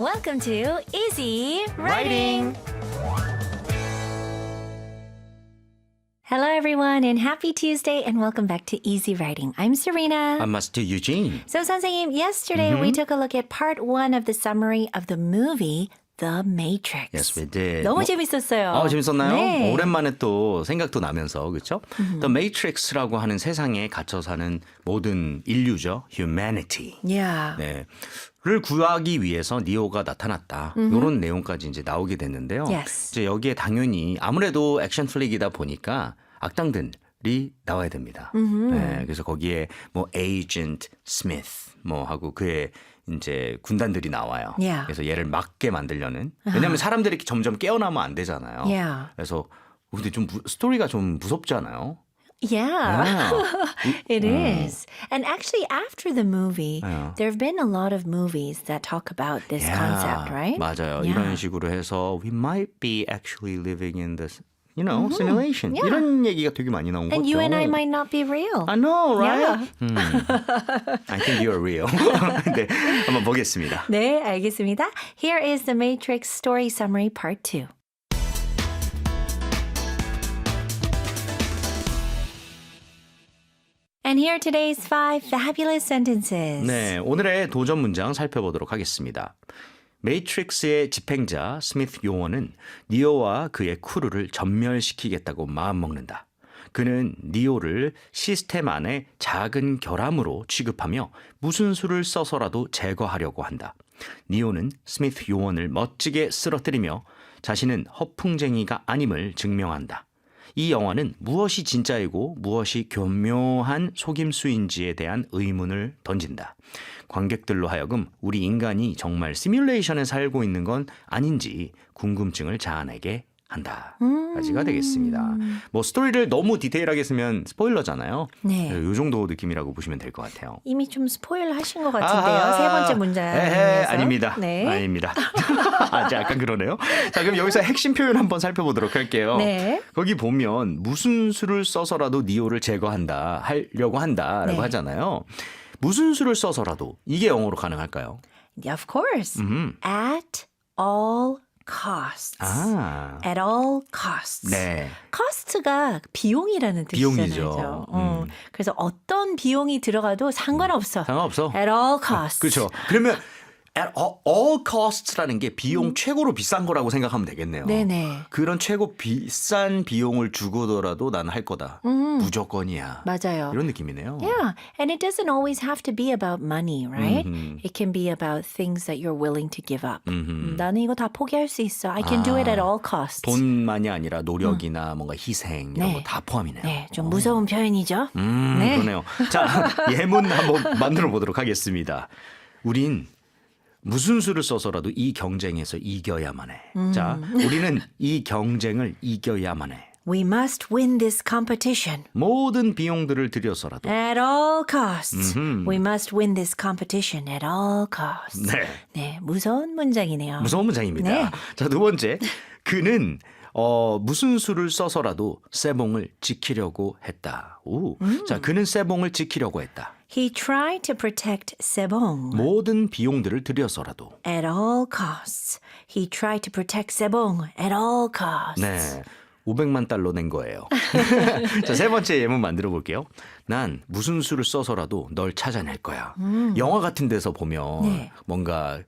Welcome to Easy Writing. Hello, everyone, and happy Tuesday, and welcome back to Easy Writing. I'm Serena. I'm Master Eugene. so, 선생님, yesterday we took a look at part one of the summary of the movie The Matrix. Yes, we did. 너무 뭐- 재밌었어요. 아, 재밌었나요? 네. 오랜만에 또 생각도 나면서 그렇죠? The Matrix라고 하는 세상에 갇혀 사는 모든 인류죠. Humanity. Yeah. 네. 를 구하기 위해서 니오가 나타났다. 이런 내용까지 이제 나오게 됐는데요. Yes. 이제 여기에 당연히 아무래도 액션 플릭이다 보니까 악당들 이 나와야 됩니다. 네, 그래서 거기에 뭐 에이전트 스미스 뭐 하고 그의 이제 군단들이 나와요. Yeah. 그래서 얘를 막게 만들려는. 왜냐하면 사람들이 이렇게 점점 깨어나면 안 되잖아요. Yeah. 그래서 근데 좀 무- 스토리가 좀 무섭잖아요. Yeah. 아, It is. And actually, after the movie, there have been a lot of movies that talk about this concept, right? 맞아요. 이런 식으로 해서 we might be actually living in this, you know, simulation. Yeah. 이런 얘기가 되게 많이 나온 And 거죠. you and I might not be real. I know, Yeah. right? 음, I think you're real. 네, 한번 보겠습니다. 네, 알겠습니다. Here is the Matrix story summary part 2. And here are today's five fabulous sentences. 네, 오늘의 도전 문장 살펴보도록 하겠습니다. 메이트릭스의 집행자 스미스 요원은 니오와 그의 크루를 전멸시키겠다고 마음먹는다. 그는 니오를 시스템 안에 작은 결함으로 취급하며 무슨 수를 써서라도 제거하려고 한다. 니오는 스미스 요원을 멋지게 쓰러뜨리며 자신은 허풍쟁이가 아님을 증명한다. 이 영화는 무엇이 진짜이고 무엇이 교묘한 속임수인지에 대한 의문을 던진다. 관객들로 하여금 우리 인간이 정말 시뮬레이션에 살고 있는 건 아닌지 궁금증을 자아내게 한다. 까지가 되겠습니다. 뭐 스토리를 너무 디테일하게 쓰면 스포일러잖아요. 네. 이 정도 느낌이라고 보시면 될 것 같아요. 이미 좀 스포일 하신 것 같은데요. 아하. 세 번째. 에헤, 아닙니다. 네. 아닙니다. 아, 자, 약간 그러네요. 자, 그럼 여기서 핵심 표현 한번 살펴보도록 할게요. 네. 거기 보면 무슨 수를 써서라도 니오를 제거한다, 하려고 한다라고 네. 하잖아요. 무슨 수를 써서라도 이게 영어로 가능할까요? Of course. 음. At all costs. 아, At all costs. 네. cost가 비용이라는 뜻이잖아요. 비용이죠. 어, 음. 그래서 어떤 비용이 들어가도 상관없어. 상관없어. At all costs. 그렇죠. 그러면 at all, all costs라는 게 비용 최고로 비싼 거라고 생각하면 되겠네요. 음. 네네. 그런 최고 비싼 비용을 주고더라도 난할 거다. 무조건이야. 맞아요. 이런 느낌이네요. Yeah, and it doesn't always have to be about money, right? It can be about things that you're willing to give up. 음, 나는 이거 다 포기할 수 있어. I can do it at all costs. 돈만이 아니라 노력이나 뭔가 희생 이런 네. 거 다 포함이네요. 네, 좀 무서운 표현이죠. 음, 네. 그러네요. 자, 예문 한번 만들어 보도록 하겠습니다. 우린 무슨 수를 써서라도 이 경쟁에서 이겨야만 해. 자, 우리는 이 경쟁을 이겨야만 해. We must win this competition 모든 비용들을 들여서라도. at all costs. We must win this competition at all costs. 네. 네, 무서운 문장이네요. 무서운 문장입니다. 네. 자, 두 번째. 그는 어, 무슨 수를 써서라도 세봉을 지키려고 했다. 오. 자, 그는 세봉을 지키려고 했다. He tried to protect Sebong 모든 비용들을 들여서라도. at all costs. He tried to protect Sebong at all costs. 네. 500만 달러 낸 거예요. 자, 세 번째 예문 만들어 볼게요. 난 무슨 수를 써서라도 널 찾아낼 거야. 영화 같은 데서 보면 네. 뭔가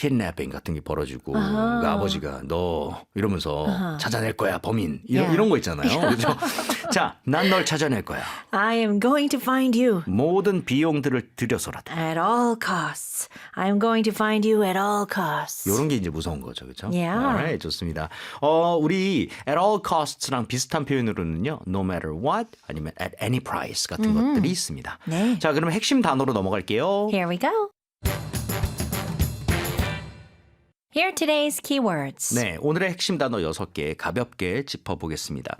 캔나핑 같은 게 벌어지고 그 아버지가 너 이러면서 찾아낼 거야 범인 이런 Yeah. 이런 거 있잖아요. 그렇죠? 자, 난 널 찾아낼 거야. I am going to find you 모든 비용들을 들여서라도. at all costs. I am going to find you at all costs. 이런 게 이제 무서운 거죠, 그렇죠? Yeah. Alright, 좋습니다. 어, 우리 at all costs랑 비슷한 표현으로는요, no matter what 아니면 at any price 같은 것들이 있습니다. 네. 자, 그러면 핵심 단어로 넘어갈게요. Here we go. Here are today's keywords. 네, 오늘의 핵심 단어 6개 가볍게 짚어보겠습니다.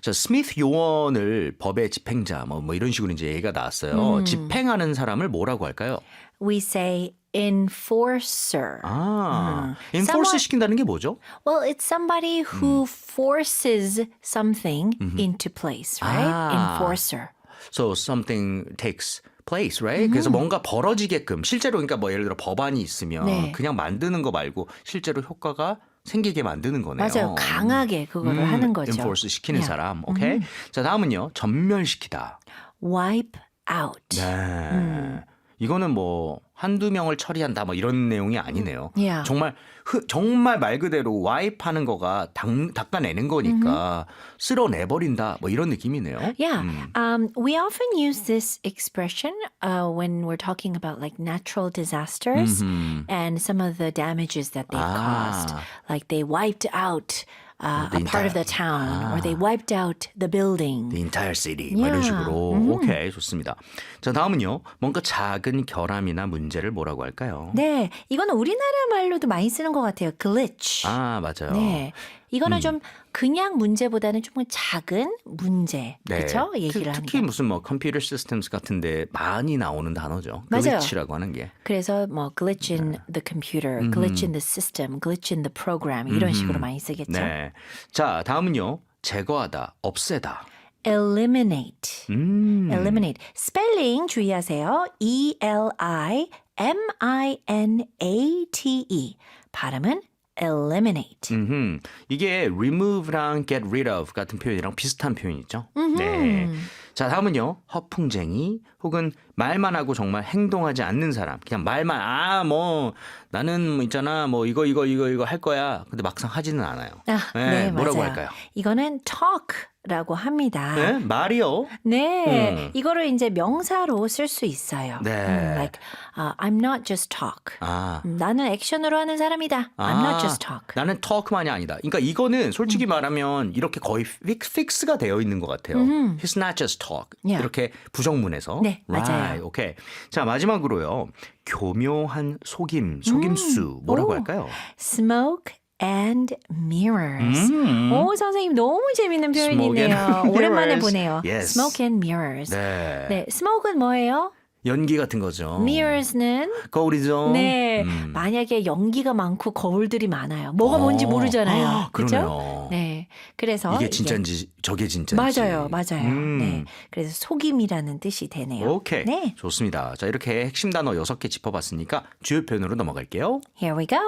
자, 스미스 요원을 법의 집행자 뭐, 뭐 이런 식으로 이제 얘기가 나왔어요. 집행하는 사람을 뭐라고 할까요? We say enforcer. 아, 음. enforce Someone- 시킨다는 게 뭐죠? Well, it's somebody who forces something into place, right? Ah. Enforcer. So something takes place, right? 그래서 뭔가 벌어지게끔 실제로 그러니까 뭐 예를 들어 법안이 있으면 네. 그냥 만드는 거 말고 실제로 효과가 생기게 만드는 거네요. 맞아요. 강하게 그거를 음, 하는 거죠. enforce 시키는 Yeah. 사람. 오케이. 자, 다음은요. 전멸시키다. Wipe out. 네. 음. 이거는 뭐 한두 명을 처리한다 뭐 이런 내용이 아니네요. Yeah. 정말 흐, 정말 말 그대로 와이프하는 거가 닦, 닦아내는 거니까 쓸어내 버린다 뭐 이런 느낌이네요. Yeah. 음. Um, we often use this expression uh, when we're talking about like natural disasters 음. and some of the damages that they've caused. Ah. Like they wiped out uh, The a part of the entire- town or they wiped out the building. The entire city 뭐 이런 Yeah. 식으로 음. 오케이 좋습니다. 자 다음은요 뭔가 작은 결함이나 문제를 뭐라고 할까요? 네, 이거는 우리나라 말로도 많이 쓰는 것 같아요. glitch. 아 맞아요. 네. 이거는 음. 좀 그냥 문제보다는 좀 작은 문제. 네. 그렇죠? 특- 얘기를 특히 합니다. 무슨 뭐 컴퓨터 시스템스 같은데 많이 나오는 단어죠. 맞아요. 글리치라고 하는 게. 그래서 뭐 glitch in the computer, glitch in the system, glitch in the program 이런 식으로 많이 쓰겠죠. 네. 자 다음은요 제거하다, 없애다. eliminate. 음. eliminate. 스펠링 주의하세요. E L I M I N A T E. 발음은 eliminate. 음흠. 이게 remove랑 get rid of 같은 표현이랑 비슷한 표현이죠. 네. 자, 다음은요. 허풍쟁이 혹은 말만 하고 정말 행동하지 않는 사람. 그냥 말만 아, 뭐 나는 뭐 있잖아. 뭐 이거 이거 이거 이거 할 거야. 근데 막상 하지는 않아요. 아, 네, 뭐라고 맞아요. 할까요? 이거는 talk 라고 합니다. 네? 말이요. 네, 음. 이거를 이제 명사로 쓸 수 있어요. 네. 음, like, uh, I'm not just talk. 아. 음, 나는 액션으로 하는 사람이다. I'm not just talk. 음. 나는 talk만이 아니다. 그러니까 이거는 솔직히 말하면 이렇게 거의 픽, 픽스가 되어 있는 것 같아요. He's not just talk. Yeah. 이렇게 부정문에서. 네, 맞아요. Right, 오케이. 자 마지막으로요. 교묘한 속임, 속임수 뭐라고 오. 할까요? Smoke and mirrors. 음. 오, 선생님 너무 재밌는 표현이네요. and 오랜만에 mirrors. 보네요. Yes. Smoke and mirrors. 네. 네, smoke은 뭐예요? 연기 같은 거죠. mirrors는 거울이죠. 네, 음. 만약에 연기가 많고 거울들이 많아요. 뭐가 뭔지 어. 모르잖아요. 아, 그렇죠? 그러네요. 네, 그래서 이게 이게- 진짜인지 저게 진짜인지. 맞아요, 맞아요. 음. 네, 그래서 속임이라는 뜻이 되네요. 오케이. 네, 좋습니다. 자, 이렇게 핵심 단어 6개 짚어봤으니까 주요 표현으로 넘어갈게요. here we go.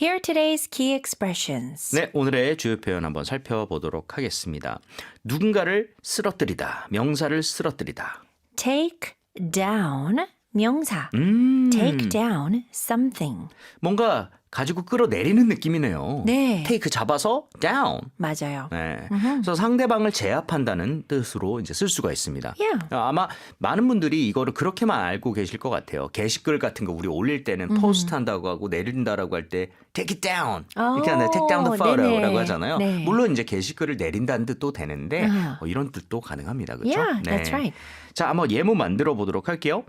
Here are today's key expressions. 네, 오늘의 주요 표현 한번 살펴보도록 하겠습니다. 누군가를 쓰러뜨리다, 명사를 쓰러뜨리다. Take down 명사. 음, Take down something. 뭔가 가지고 끌어내리는 느낌이네요. 네. 테이크 잡아서 down. 맞아요. 네. 그래서 상대방을 제압한다는 뜻으로 이제 쓸 수가 있습니다. Yeah. 아마 많은 분들이 이거를 그렇게만 알고 계실 것 같아요. 게시글 같은 거 우리 올릴 때는 포스트 한다고 하고 내린다라고 할 때 take it down 이렇게 하는 take down the 오, photo라고 네네. 하잖아요. 네. 물론 이제 게시글을 내린다는 뜻도 되는데. 뭐 이런 뜻도 가능합니다. 그렇죠? Yeah, that's right. 자, 한번 예문 만들어 보도록 할게요.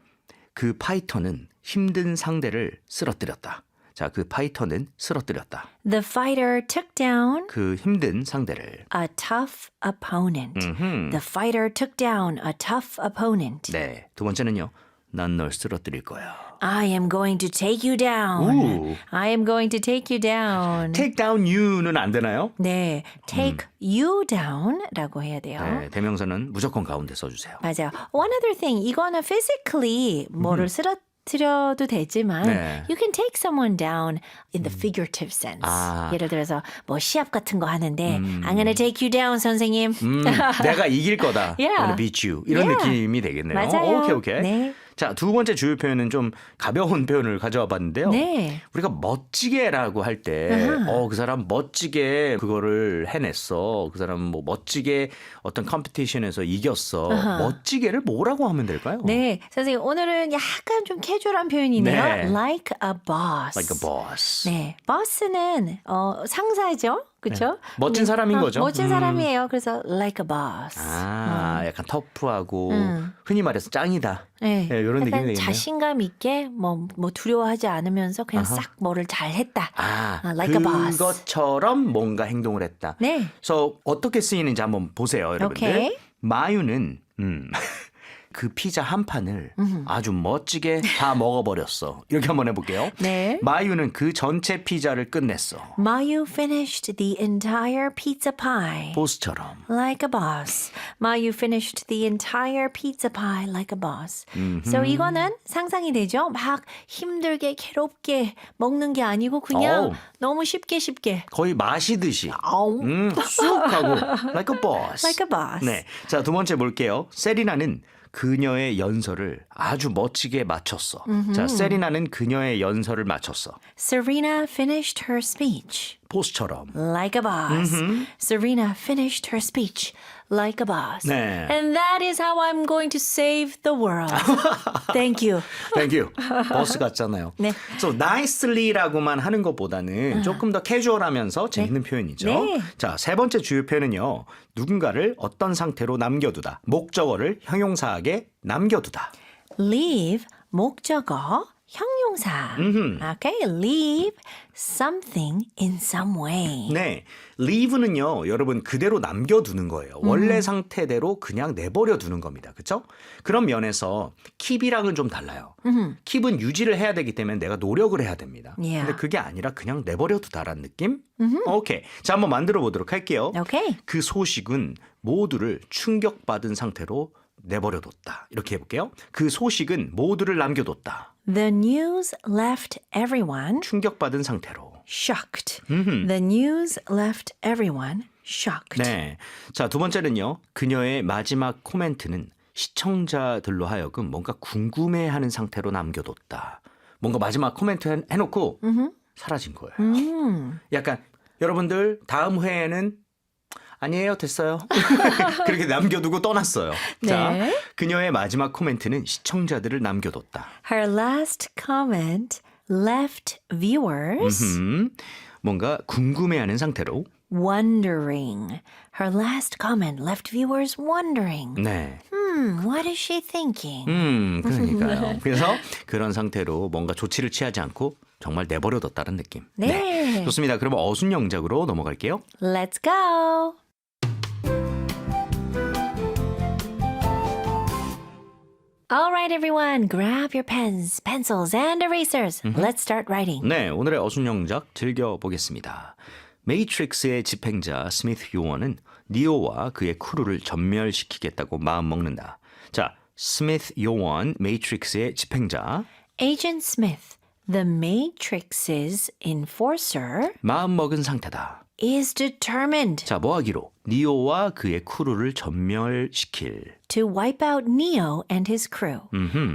그 파이터는 힘든 상대를 쓰러뜨렸다. 자, 그 파이터는 쓰러뜨렸다. The fighter took down 그 힘든 상대를. a tough opponent. 음흠. The fighter took down a tough opponent. 네. 두 번째는요. 난 널 쓰러뜨릴 거야. I am going to take you down. 오. I am going to take you down. Take down you는 안 되나요? 네, take you down라고 해야 돼요. 네, 대명사는 무조건 가운데 써주세요. 맞아요. One other thing, 이거는 physically 뭐를 쓰러뜨 려도 되지만 네. you can take someone down in the figurative sense. 아. 예를 들어서 뭐 시합 같은 거 하는데 I'm gonna take you down, 선생님. 음, 내가 이길 거다. Yeah. I'm gonna beat you. 이런 Yeah. 느낌이 되겠네요. 맞아요. 오케이, 오케이. 네. 자, 두 번째 주요 표현은 좀 가벼운 표현을 가져와 봤는데요. 네. 우리가 멋지게라고 할 때, 아하. 어, 그 사람 멋지게 그거를 해냈어. 그 사람 뭐 멋지게 어떤 컴피티션에서 이겼어. 아하. 멋지게를 뭐라고 하면 될까요? 네, 선생님 오늘은 약간 좀 캐주얼한 표현이네요. 네. Like a boss. Like a boss. 네, boss는 어, 상사죠, 그렇죠? 멋진 사람인 거죠. 멋진 음. 사람이에요. 그래서 like a boss. 아, 약간 터프하고 음. 흔히 말해서 짱이다. 네, 네, 이런 느낌이 되겠네요. 자신감 있게 뭐, 뭐 두려워하지 않으면서 그냥 아하. 싹 뭐를 잘했다. 아, 아, like a boss. 그것처럼 뭔가 행동을 했다. 네, 그래서 어떻게 쓰이는지 한번 보세요, 여러분들. 오케이. 마유는 음, 그 피자 한 판을 아주 멋지게 다 먹어버렸어. 이렇게 한번 해볼게요. 네. 마유는 그 전체 피자를 끝냈어. Mayu finished the entire pizza pie. 보스처럼. Like a boss. Mayu finished the entire pizza pie like a boss. So 이거는 상상이 되죠? 막 힘들게 괴롭게 먹는 게 아니고 그냥 어우. 너무 쉽게 쉽게. 거의 마시듯이. 아우. 음, 쑥 하고 like a boss. Like a boss. 네. 자, 두 번째 볼게요. 세리나는 그녀의 연설을 아주 멋지게 마쳤어. 자, 세리나는 그녀의 연설을 마쳤어. Serena finished her speech 보스처럼. like a boss. Serena finished her speech like a boss. 네. And that is how I'm going to save the world. Thank you. Thank you. 버스 같잖아요. 네. So nicely라고만 하는 것보다는 조금 더 캐주얼하면서 재밌는 표현이죠. 네. 자, 세 번째 주요 표현은요. 누군가를 어떤 상태로 남겨두다. 목적어를 형용사하게 남겨두다. leave 목적어 형용사. Okay, leave something in some way. 네. leave는요, 여러분 그대로 남겨두는 거예요. 원래 상태대로 그냥 내버려 두는 겁니다. 그쵸? 그런 면에서 keep이랑은 좀 달라요. keep은 유지를 해야 되기 때문에 내가 노력을 해야 됩니다. Yeah. 근데 그게 아니라 그냥 내버려 두다라는 느낌? 오케이. 자, 한번 만들어 보도록 할게요. Okay. 그 소식은 모두를 충격받은 상태로 내버려뒀다. 이렇게 해볼게요. 그 소식은 모두를 남겨뒀다. The news left everyone 충격받은 상태로. shocked. The news left everyone shocked. 네. 자, 두 번째는요. 그녀의 마지막 코멘트는 시청자들로 하여금 뭔가 궁금해하는 상태로 남겨뒀다. 뭔가 마지막 코멘트 해- 해놓고 사라진 거예요. 음. 약간 여러분들 다음 회에는 아니에요 됐어요 그렇게 남겨두고 떠났어요. 자, 네. 그녀의 마지막 코멘트는 시청자들을 남겨뒀다. Her last comment left viewers 음, 뭔가 궁금해하는 상태로. wondering. Her last comment left viewers wondering. 네. Hmm, what is she thinking? 음, 그러니까요. 그래서 그런 상태로 뭔가 조치를 취하지 않고 정말 내버려뒀다는 느낌. 네. 좋습니다. 그러면 어순 영작으로 넘어갈게요. Let's go. All right, everyone, grab your pens, pencils, and erasers. Let's start writing. 네, 오늘의 어순 영작 즐겨 보겠습니다. 메이트릭스의 집행자 스미스 요원은 니오와 그의 크루를 전멸시키겠다고 마음 먹는다. 자, 스미스 요원 메이트릭스의 집행자 Agent Smith, the Matrix's enforcer, 마음 먹은 상태다. is determined 자, 뭐 하기로 니오와 그의 크루를 전멸시킬. to wipe out Neo and his crew.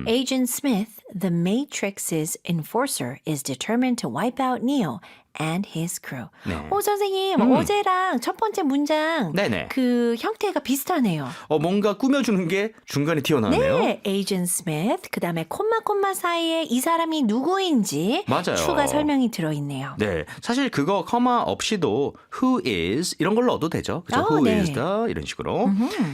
Agent Smith, the Matrix's enforcer, is determined to wipe out Neo and his crew. 네. 오 선생님, 어제랑 첫 번째 문장 네네. 그 형태가 비슷하네요. 어, 뭔가 꾸며주는 게 중간에 튀어나오네요. 네, 에이전 스미스, 그 다음에 콤마 콤마 사이에 이 사람이 누구인지 맞아요. 추가 설명이 들어있네요. 네, 사실 그거 커마 없이도 who is 이런 걸로 얻어도 되죠. 그죠? 어, who 네. is the 이런 식으로.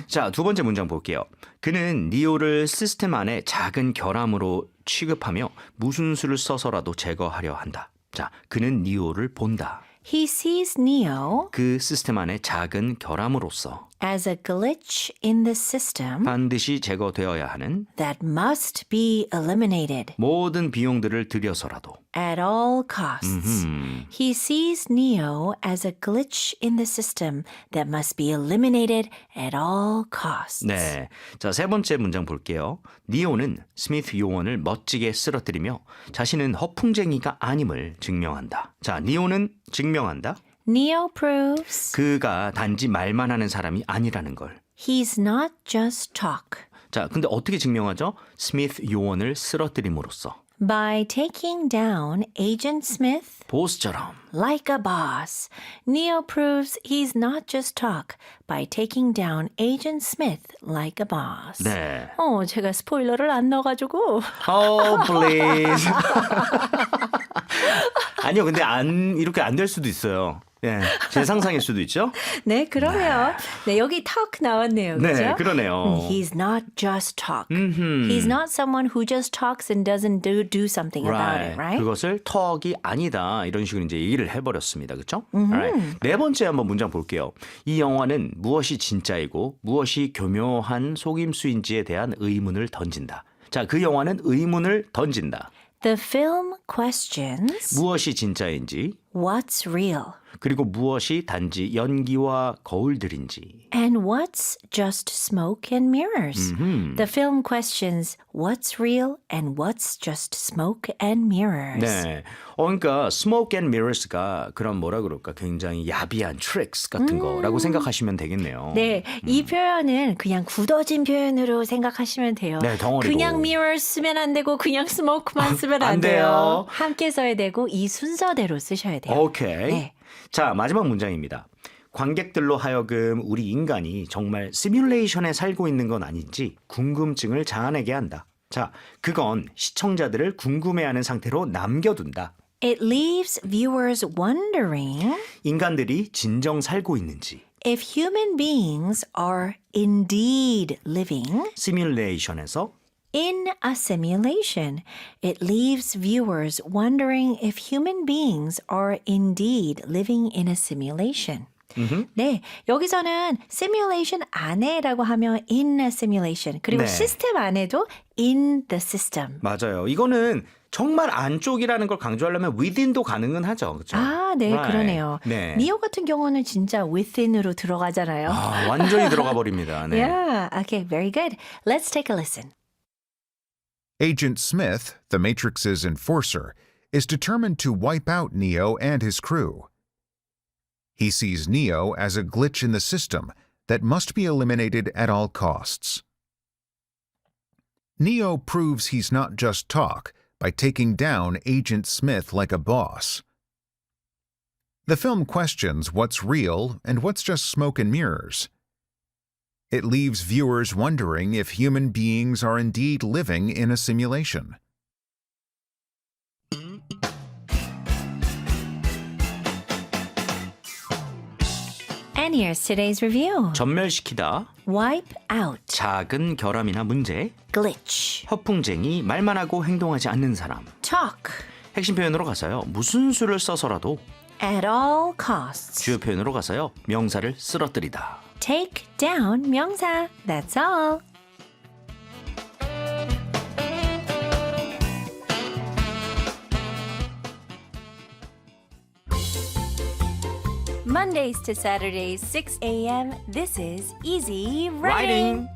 자, 두 번째 문장 볼게요. 그는 니오를 시스템 안에 작은 결함으로 취급하며 무슨 수를 써서라도 제거하려 한다. 자, 그는 니오를 본다. He sees Neo 그 시스템 안에 작은 결함으로서 as a glitch in the system 반드시 제거되어야 하는 that must be eliminated 모든 비용들을 들여서라도 at all costs. 음, He sees Neo as a glitch in the system that must be eliminated at all costs. 네. 자, 세 번째 문장 볼게요. 니오는 스미스 요원을 멋지게 쓰러뜨리며 자신은 허풍쟁이가 아님을 증명한다. 자, 니오는 증명한다. Neo proves 그가 단지 말만 하는 사람이 아니라는 걸. he's not just talk. 자, 근데 어떻게 증명하죠? 스미스 요원을 쓰러뜨림으로써. By taking down Agent Smith 보스처럼. like a boss, Neo proves he's not just talk by taking down Agent Smith like a boss. 네. 어, 제가 스포일러를 안 넣어가지고. Oh, please. 아니요, 근데 안, 이렇게 안 될 수도 있어요. 네, 제 상상일 수도 있죠? 네, 그러면 네, 여기 talk 나왔네요. 네, 그죠? 그러네요. 음, He's not just talk. 음흠. He's not someone who just talks and doesn't do, do something about it, right? 그것을 턱이 아니다 이런 식으로 이제 얘기를 해버렸습니다. 그렇죠? Right. 네 번째 한번 문장 볼게요. 이 영화는 무엇이 진짜이고 무엇이 교묘한 속임수인지에 대한 의문을 던진다. 자, 그 영화는 의문을 던진다. The film questions 무엇이 진짜인지 what's real 그리고 무엇이 단지 연기와 거울들인지. and what's just smoke and mirrors. 음. The film questions what's real and what's just smoke and mirrors. 네. 어, 그러니까 smoke and mirrors가 그런 뭐라 그럴까 굉장히 야비한 tricks 같은 거라고 생각하시면 되겠네요. 음. 네, 이 표현은 그냥 굳어진 표현으로 생각하시면 돼요. 네, 덩어리로. 그냥 mirror 쓰면 안 되고 그냥 smoke만 쓰면 안, 안 돼요. 함께 써야 되고 이 순서대로 쓰셔야 돼요. 오케이. 네. 자, 마지막 문장입니다. 관객들로 하여금 우리 인간이 정말 시뮬레이션에 살고 있는 건 아닌지 궁금증을 자아내게 한다. 자, 그건 시청자들을 궁금해하는 상태로 남겨둔다. It leaves viewers wondering 인간들이 진정 살고 있는지 if human beings are indeed living 시뮬레이션에서 in a simulation. It leaves viewers wondering if human beings are indeed living in a simulation. 네, 여기서는 simulation 안에라고 하면 in a simulation 그리고 네. 시스템 안에도 in the system. 맞아요. 이거는 정말 안쪽이라는 걸 강조하려면 within도 가능은 하죠. 그렇죠? 아, 네, Right. 그러네요. 네. 니오 같은 경우는 진짜 within으로 들어가잖아요. 아, 완전히 들어가 버립니다. 네. Yeah, okay, very good. Let's take a listen. Agent Smith, the Matrix's enforcer, is determined to wipe out Neo and his crew. He sees Neo as a glitch in the system that must be eliminated at all costs. Neo proves he's not just talk by taking down Agent Smith like a boss. The film questions what's real and what's just smoke and mirrors. It leaves viewers wondering if human beings are indeed living in a simulation. And here's today's review. 전멸시키다, Wipe out, 작은 결함이나 문제, glitch, 허풍쟁이, 말만 하고 행동하지 않는 사람. talk, 핵심 표현으로 가서요. 무슨 수를 써서라도 at all costs. 주요 표현으로 가서요. 명사를 쓰러뜨리다. Take down 명사. That's all. Mondays to Saturdays, 6 a.m. This is Easy Writing.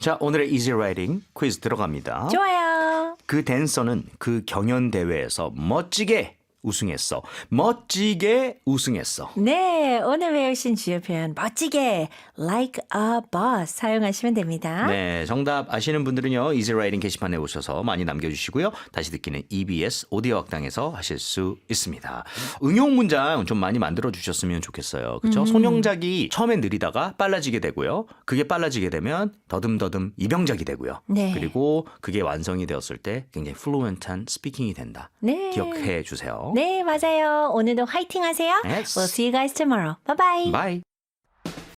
자, 오늘의 Easy Writing 퀴즈 들어갑니다. 좋아요. 그 댄서는 그 경연 대회에서 멋지게 우승했어. 멋지게 우승했어. 네, 오늘 배우신 주요 표현 멋지게 like a boss 사용하시면 됩니다. 네, 정답 아시는 분들은요. Writing 게시판에 오셔서 많이 남겨주시고요. 다시 듣기는 EBS 오디오 학당에서 하실 수 있습니다. 응용 문장 좀 많이 만들어 주셨으면 좋겠어요. 그렇죠? 음. 손영작이 처음엔 느리다가 빨라지게 되고요. 그게 빨라지게 되면 더듬더듬 이병작이 되고요. 네. 그리고 그게 완성이 되었을 때 굉장히 플루언트한 스피킹이 된다. 네. 기억해 주세요. 네, 맞아요. 오늘도 화이팅 하세요. Yes. We'll see you guys tomorrow. Bye bye. Bye.